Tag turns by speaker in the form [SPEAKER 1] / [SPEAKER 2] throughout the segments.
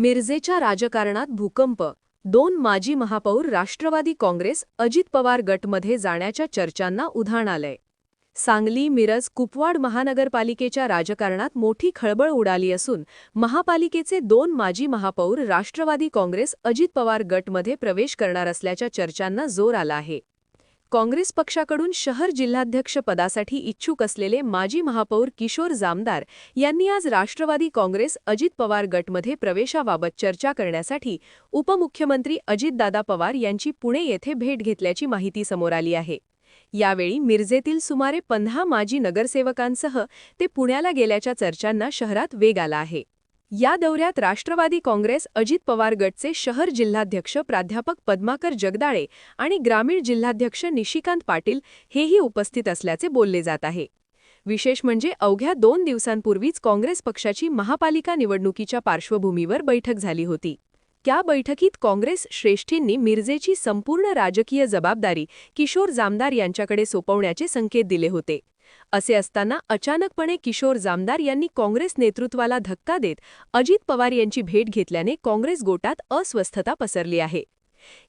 [SPEAKER 1] मिरजेच्या राजकारणात भूकंप दोन माजी महापौर राष्ट्रवादी काँग्रेस अजित पवार गटमध्ये जाण्याच्या चर्चांना उधाण आलंय. सांगली मिरज कुपवाड महानगरपालिकेच्या राजकारणात मोठी खळबळ उडाली असून महापालिकेचे दोन माजी महापौर राष्ट्रवादी काँग्रेस अजित पवार गटमध्ये प्रवेश करणार असल्याच्या चर्चांना जोर आला आहे. काँग्रेस पक्षाकडून शहर जिल्हाध्यक्ष पदासाठी इच्छुक असलेले माजी महापौर किशोर जामदार यांनी आज राष्ट्रवादी काँग्रेस अजित पवार गटमध्ये प्रवेशाबाबत चर्चा करण्यासाठी उपमुख्यमंत्री अजितदादा पवार यांची पुणे येथे भेट घेतल्याची माहिती समोर आली आहे. यावेळी मिरजेतील सुमारे पंधरा माजी नगरसेवकांसह ते पुण्याला गेल्याच्या चर्चांना शहरात वेग आला आहे. या दौऱ्यात राष्ट्रवादी काँग्रेस अजित पवार गटचे शहर जिल्हाध्यक्ष प्राध्यापक पद्माकर जगदाळे आणि ग्रामीण जिल्हाध्यक्ष निशिकांत पाटील हेही उपस्थित असल्याचे बोलले जात आहे. विशेष म्हणजे अवघ्या दोन दिवसांपूर्वीच काँग्रेस पक्षाची महापालिका निवडणुकीच्या पार्श्वभूमीवर बैठक झाली होती. त्या बैठकीत काँग्रेस श्रेष्ठींनी मिरजेची संपूर्ण राजकीय जबाबदारी किशोर जामदार यांच्याकडे सोपवण्याचे संकेत दिले होते. असे असताना अचानकपणे किशोर जामदार यांनी काँग्रेस नेतृत्वाला धक्का देत अजित पवार यांची भेट घेतल्याने काँग्रेस गोटात अस्वस्थता पसरली आहे.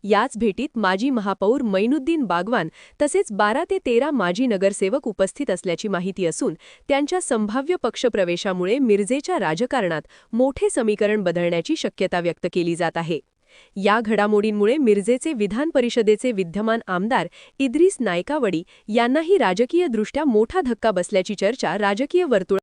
[SPEAKER 1] याच भेटीत माजी महापौर मैनुद्दीन बागवान तसेच बारा ते तेरा माजी नगरसेवक उपस्थित असल्याची माहिती असून त्यांच्या संभाव्य पक्षप्रवेशामुळे मिरजेच्या राजकारणात मोठे समीकरण बदलण्याची शक्यता व्यक्त केली जात आहे. या घडामोडींमुळे मिरजेचे विधान परिषदेचे विद्यमान आमदार इद्रिस नायकावडी यांनाही राजकीयदृष्ट्या मोठा धक्का बसल्याची चर्चा राजकीय वर्तुळ